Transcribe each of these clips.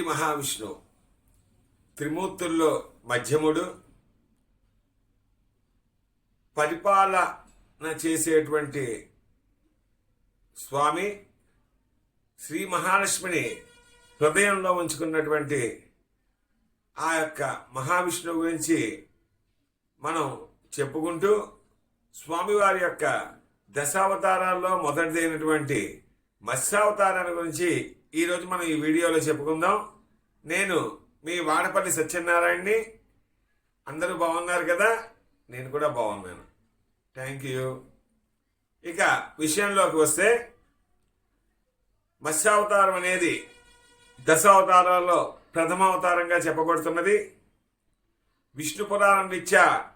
మహావిష్ణువు త్రిమూర్తుల్లో మధ్యముడు. పరిపాలన చేసేటువంటి స్వామి. శ్రీ మహాలక్ష్మిని హృదయంలో ఉంచుకున్నటువంటి ఆ యొక్క మహావిష్ణువు గురించి మనం చెప్పుకుంటూ స్వామివారి యొక్క దశావతారాల్లో మొదటిదైనటువంటి మత్స్యావతారాన్ని గురించి ఈరోజు మనం ఈ వీడియోలో చెప్పుకుందాం. నేను మీ వాడపల్లి సత్యనారాయణని అందరూ బాగున్నారు కదా? నేను కూడా బాగున్నాను. థ్యాంక్ యూ ఇక విషయంలోకి వస్తే మత్స్యావతారం అనేది దశావతారాల్లో ప్రథమ అవతారంగా చెప్పబడుతున్నది. విష్ణు పురాణం రీత్యా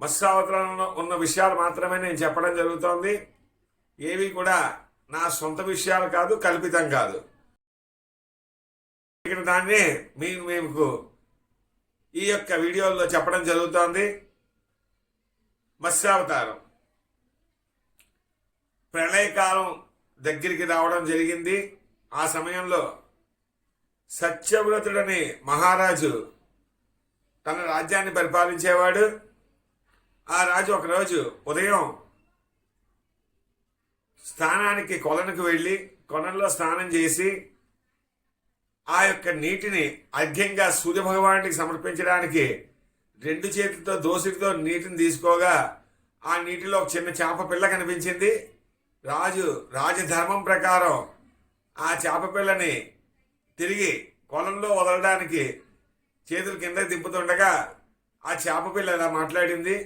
మత్స్యావతారంలో ఉన్న విషయాలు మాత్రమే నేను చెప్పడం జరుగుతోంది. ఏవి కూడా నా సొంత విషయాలు కాదు కల్పితం కాదు. ఇక్కడ దాన్ని మీకు మీకు ఈ యొక్క వీడియోలో చెప్పడం జరుగుతోంది. మత్స్యావతారం. ప్రళయకాలం దగ్గరికి రావడం జరిగింది. ఆ సమయంలో సత్యవ్రతుడని మహారాజు తన రాజ్యాన్ని పరిపాలించేవాడు. ఆ రాజు ఒకరోజు ఉదయం స్నానానికి కొలనుకు వెళ్ళి కొలంలో స్నానం చేసి ఆ యొక్క నీటిని అర్ఘ్యంగా సూర్యభగవానికి సమర్పించడానికి రెండు చేతులతో దోసిటితో నీటిని తీసుకోగా ఆ నీటిలో ఒక చిన్న చేప పిల్ల కనిపించింది. రాజు రాజధర్మం ప్రకారం ఆ చేప పిల్లని తిరిగి కొలంలో వదలడానికి చేతులు కిందకి దింపుతుండగా ఆ చేప పిల్ల ఇలా మాట్లాడింది.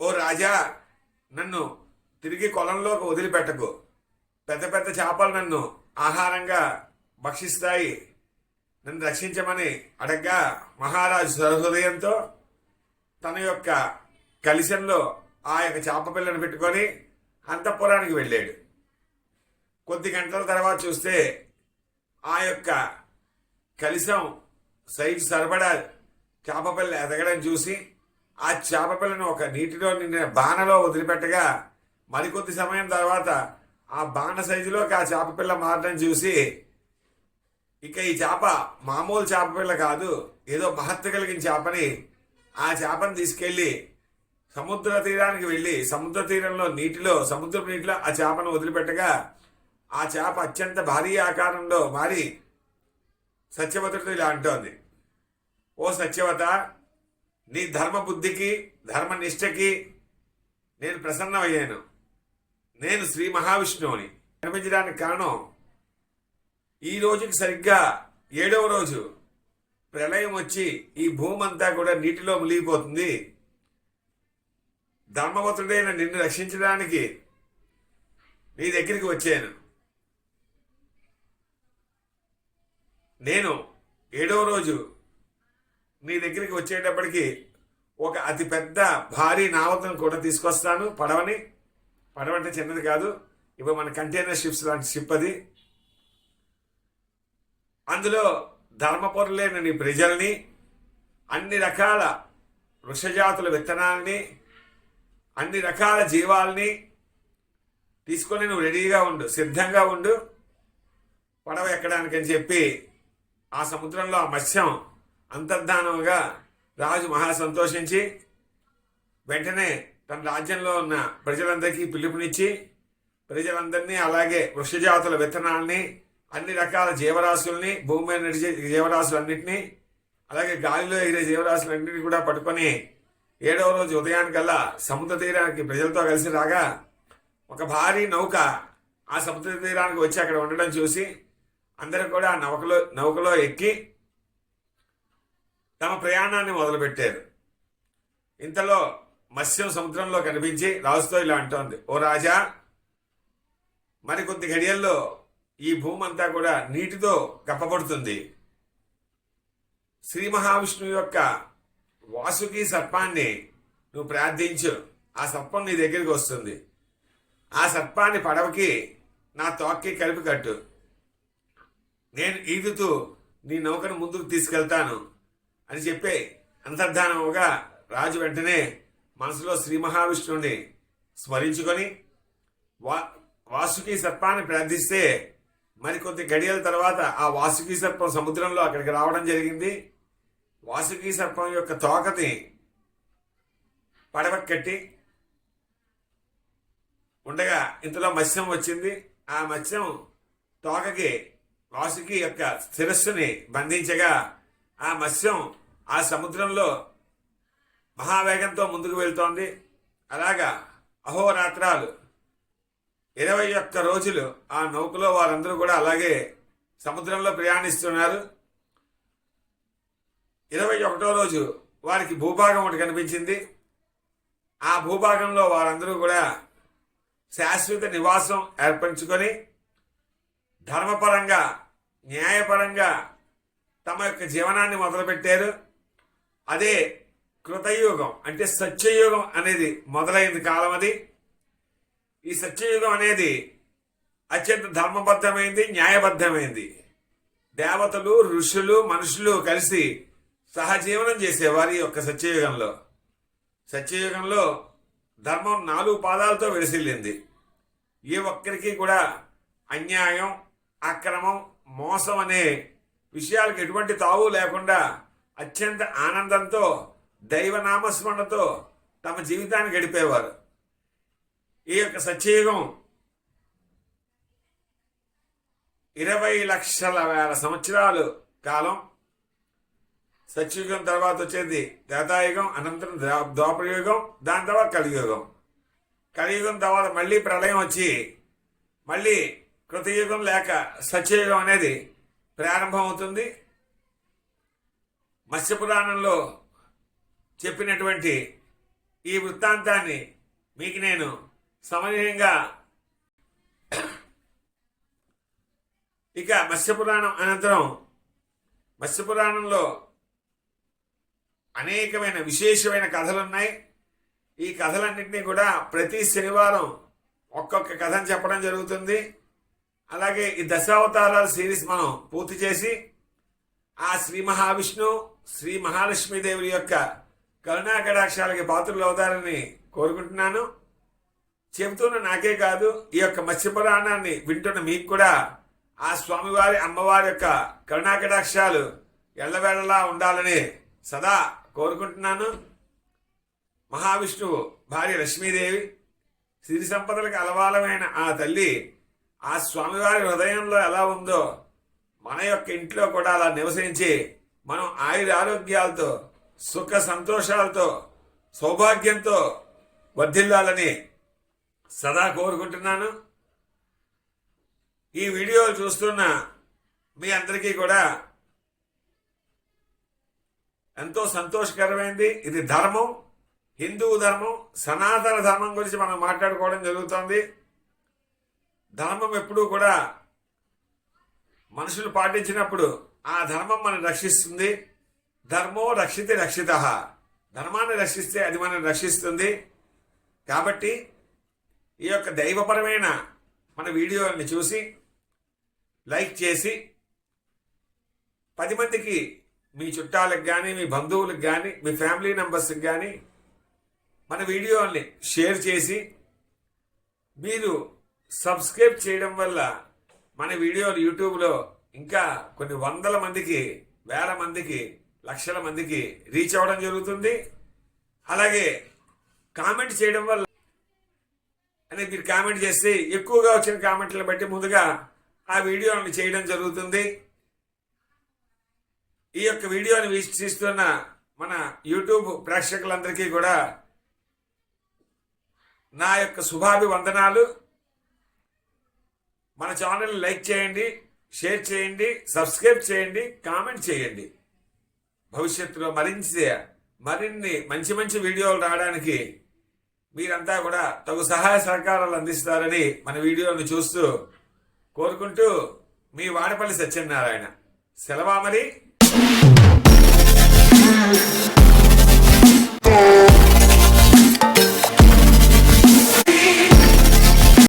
ఓ రాజా నన్ను తిరిగి కొలంలోకి వదిలిపెట్టకు. పెద్ద పెద్ద చేపలు నన్ను ఆహారంగా భక్షిస్తాయి. నన్ను రక్షించమని అడగ్గా మహారాజు సహృదయంతో తన యొక్క కలిశంలో ఆ యొక్క చేప పిల్లను పెట్టుకొని అంతఃపురానికి వెళ్ళాడు. కొద్ది గంటల తర్వాత చూస్తే ఆ యొక్క కలిసం సైజు సరిపడా చేప పిల్ల ఎదగడం చూసి ఆ చేప పిల్లను ఒక నీటిలో నిండిన బాణలో వదిలిపెట్టగా మరికొద్ది సమయం తర్వాత ఆ బాణ సైజులోకి ఆ చేప పిల్ల మారడం చూసి ఇక ఈ చేప మామూలు చేప పిల్ల కాదు ఏదో మహత్వ కలిగిన చేపని ఆ చేపను తీసుకెళ్ళి సముద్ర తీరానికి వెళ్ళి సముద్ర తీరంలో నీటిలో సముద్రపు నీటిలో ఆ చేపను వదిలిపెట్టగా ఆ చేప అత్యంత భారీ ఆకారంలో మారి సత్యవతుడితో ఇలా అంటోంది. ఓ సత్యవత నీ ధర్మ బుద్ధికి ధర్మ నిష్టకి నేను ప్రసన్నమయ్యాను. నేను శ్రీ మహావిష్ణువుని. కనిపించడానికి కారణం ఈ రోజుకి సరిగ్గా ఏడవ రోజు. ప్రళయం వచ్చి ఈ భూమి అంతా కూడా నీటిలో మునిగిపోతుంది. ధర్మవతుడైన నిన్ను రక్షించడానికి నీ దగ్గరికి వచ్చాను. నేను ఏడవ రోజు నీ దగ్గరికి వచ్చేటప్పటికి ఒక అతి పెద్ద భారీ నావతను కూడా తీసుకొస్తాను. పడవని. పడవ అంటే చిన్నది కాదు. ఇవి మన కంటైనర్ షిప్స్ లాంటి షిప్ అది. అందులో ధర్మపరులైన నీ ప్రజల్ని అన్ని రకాల వృక్షజాతుల విత్తనాల్ని అన్ని రకాల జీవాల్ని తీసుకొని నువ్వు రెడీగా ఉండు సిద్ధంగా ఉండు. పడవ ఎక్కడానికని చెప్పి ఆ సముద్రంలో ఆ మత్స్యం అంతర్ధానముగా రాజు మహా సంతోషించి వెంటనే తన రాజ్యంలో ఉన్న ప్రజలందరికీ పిలుపునిచ్చి ప్రజలందరినీ అలాగే వృక్షజాతుల విత్తనాల్ని అన్ని రకాల జీవరాశుల్ని భూమి మీద నడిచే జీవరాశులన్నింటినీ అలాగే గాలిలో ఎగిరే జీవరాశులన్నింటినీ కూడా పట్టుకొని ఏడవ రోజు ఉదయానికల్లా సముద్ర తీరానికి ప్రజలతో కలిసి రాగా ఒక భారీ నౌక ఆ సముద్ర తీరానికి వచ్చి అక్కడ ఉండడం చూసి అందరూ కూడా ఆ నౌకలో నౌకలో ఎక్కి తమ ప్రయాణాన్ని మొదలుపెట్టారు. ఇంతలో మత్స్యం సముద్రంలో కనిపించి రాజుతో ఇలా అంటోంది ఓ రాజా మరికొద్ది ఘడియల్లో ఈ భూమి అంతా కూడా నీటితో కప్పబడుతుంది. శ్రీ మహావిష్ణువు యొక్క వాసుకి సర్పాన్ని నువ్వు ప్రార్థించు. ఆ సర్పం నీ దగ్గరికి వస్తుంది. ఆ సర్పాన్ని పడవకి నా తోక్కి కలిపి కట్టు. నేను ఈదుతూ నీ నౌకను ముందుకు తీసుకెళ్తాను. అని చెప్పి అంతర్ధానముగా రాజు వెంటనే మనసులో శ్రీ మహావిష్ణువుని స్మరించుకొని వా వాసుకి సర్పాన్ని ప్రార్థిస్తే మరికొద్ది గడియల తర్వాత ఆ వాసుకి సర్పం సముద్రంలో అక్కడికి రావడం జరిగింది. వాసుకి సర్పం యొక్క తోకని పడవక్కట్టి ఉండగా ఇంతలో మత్స్యం వచ్చింది. ఆ మత్స్యం తోకకి వాసుకి యొక్క శిరస్సుని బంధించగా ఆ మత్స్యం ఆ సముద్రంలో మహావేగంతో ముందుకు వెళ్తోంది. అలాగా అహోరాత్రాలు ఇరవై ఒక్క రోజులు ఆ నౌకలో వారందరూ కూడా అలాగే సముద్రంలో ప్రయాణిస్తున్నారు. ఇరవై ఒకటో రోజు వారికి భూభాగం ఒకటి కనిపించింది. ఆ భూభాగంలో వారందరూ కూడా శాశ్వత నివాసం ఏర్పరచుకొని ధర్మపరంగా న్యాయపరంగా తమ యొక్క జీవనాన్ని మొదలుపెట్టారు. అదే కృతయుగం అంటే సత్యయుగం అనేది మొదలైంది కాలం అది. ఈ సత్యయుగం అనేది అత్యంత ధర్మబద్ధమైంది న్యాయబద్ధమైంది. దేవతలు ఋషులు మనుషులు కలిసి సహజీవనం చేసేవారు ఈ యొక్క సత్యయుగంలో. సత్యయుగంలో ధర్మం నాలుగు పాదాలతో విడిసిల్లింది ఏ ఒక్కరికి కూడా అన్యాయం అక్రమం మోసం అనే విషయాలకు ఎటువంటి తావు లేకుండా అత్యంత ఆనందంతో దైవనామస్మరణతో తమ జీవితాన్ని గడిపేవారు. ఈ యొక్క సత్యయుగం ఇరవై లక్షల వేల సంవత్సరాలు కాలం. సత్యయుగం తర్వాత వచ్చేది త్రేతాయుగం అనంతరం ద్వాపరయుగం దాని తర్వాత కలియుగం. కలియుగం తర్వాత మళ్ళీ ప్రళయం వచ్చి మళ్ళీ కృతయుగం లేక సత్యయుగం అనేది ప్రారంభమవుతుంది. మత్స్యపురాణంలో చెప్పినటువంటి ఈ వృత్తాంతాన్ని మీకు నేను సమన్వయంగా ఇక మత్స్యపురాణం అనంతరం మత్స్యపురాణంలో అనేకమైన విశేషమైన కథలు ఉన్నాయి ఈ కథలన్నింటినీ కూడా ప్రతి శనివారం ఒక్కొక్క కథను చెప్పడం జరుగుతుంది. అలాగే ఈ దశావతారాల సిరీస్ మనం పూర్తి చేసి ఆ శ్రీ మహావిష్ణు శ్రీ మహాలక్ష్మీదేవుని యొక్క కరుణాకటాక్షాలకి పాత్రలు అవుతారని కోరుకుంటున్నాను. చెబుతున్న నాకే కాదు ఈ యొక్క మత్స్యపురాణాన్ని వింటున్న మీకు కూడా ఆ స్వామివారి అమ్మవారి యొక్క కరుణాకటాక్షాలు ఎల్లవేళలా ఉండాలని సదా కోరుకుంటున్నాను. మహావిష్ణువు భార్య లక్ష్మీదేవి సిరి సంపదలకు అలవాలమైన ఆ తల్లి ఆ స్వామివారి హృదయంలో ఎలా ఉందో మన యొక్క ఇంట్లో కూడా అలా నివసించి మనం ఆయుర ఆరోగ్యాలతో సుఖ సంతోషాలతో సౌభాగ్యంతో వర్ధిల్లాలని సదా కోరుకుంటున్నాను. ఈ వీడియోలు చూస్తున్న మీ అందరికీ కూడా ఎంతో సంతోషకరమైంది. ఇది ధర్మం హిందూ ధర్మం సనాతన ధర్మం గురించి మనం మాట్లాడుకోవడం జరుగుతోంది. ధర్మం ఎప్పుడూ కూడా మనుషులు పాటించినప్పుడు ఆ ధర్మం మనం రక్షిస్తుంది. ధర్మో రక్షితే రక్షిత. ధర్మాన్ని రక్షిస్తే అది మనం రక్షిస్తుంది. కాబట్టి ఈ యొక్క దైవపరమైన మన వీడియోని చూసి లైక్ చేసి పది మందికి మీ చుట్టాలకు కానీ మీ బంధువులకు కానీ మీ ఫ్యామిలీ మెంబర్స్కి కానీ మన వీడియోని షేర్ చేసి మీరు సబ్స్క్రైబ్ చేయడం వల్ల మన వీడియోలు యూట్యూబ్లో ఇంకా కొన్ని వందల మందికి వేల మందికి లక్షల మందికి రీచ్ అవ్వడం జరుగుతుంది. అలాగే కామెంట్ చేయడం వల్ల అని మీరు కామెంట్ చేస్తే ఎక్కువగా వచ్చిన కామెంట్లను బట్టి ముందుగా ఆ వీడియోని చేయడం జరుగుతుంది. ఈ యొక్క వీడియోని వీక్షిస్తున్న మన యూట్యూబ్ ప్రేక్షకులందరికీ కూడా నా యొక్క శుభాభివందనాలు. మన ఛానల్ లైక్ చేయండి షేర్ చేయండి సబ్స్క్రైబ్ చేయండి కామెంట్ చేయండి. భవిష్యత్తులో మరించి మరిన్ని మంచి మంచి వీడియోలు రావడానికి మీరంతా కూడా తగు సహాయ సహకారాలు అందిస్తారని మన వీడియోను చూస్తూ కోరుకుంటూ మీ వాడపల్లి సత్యనారాయణ. సెలవా మరి?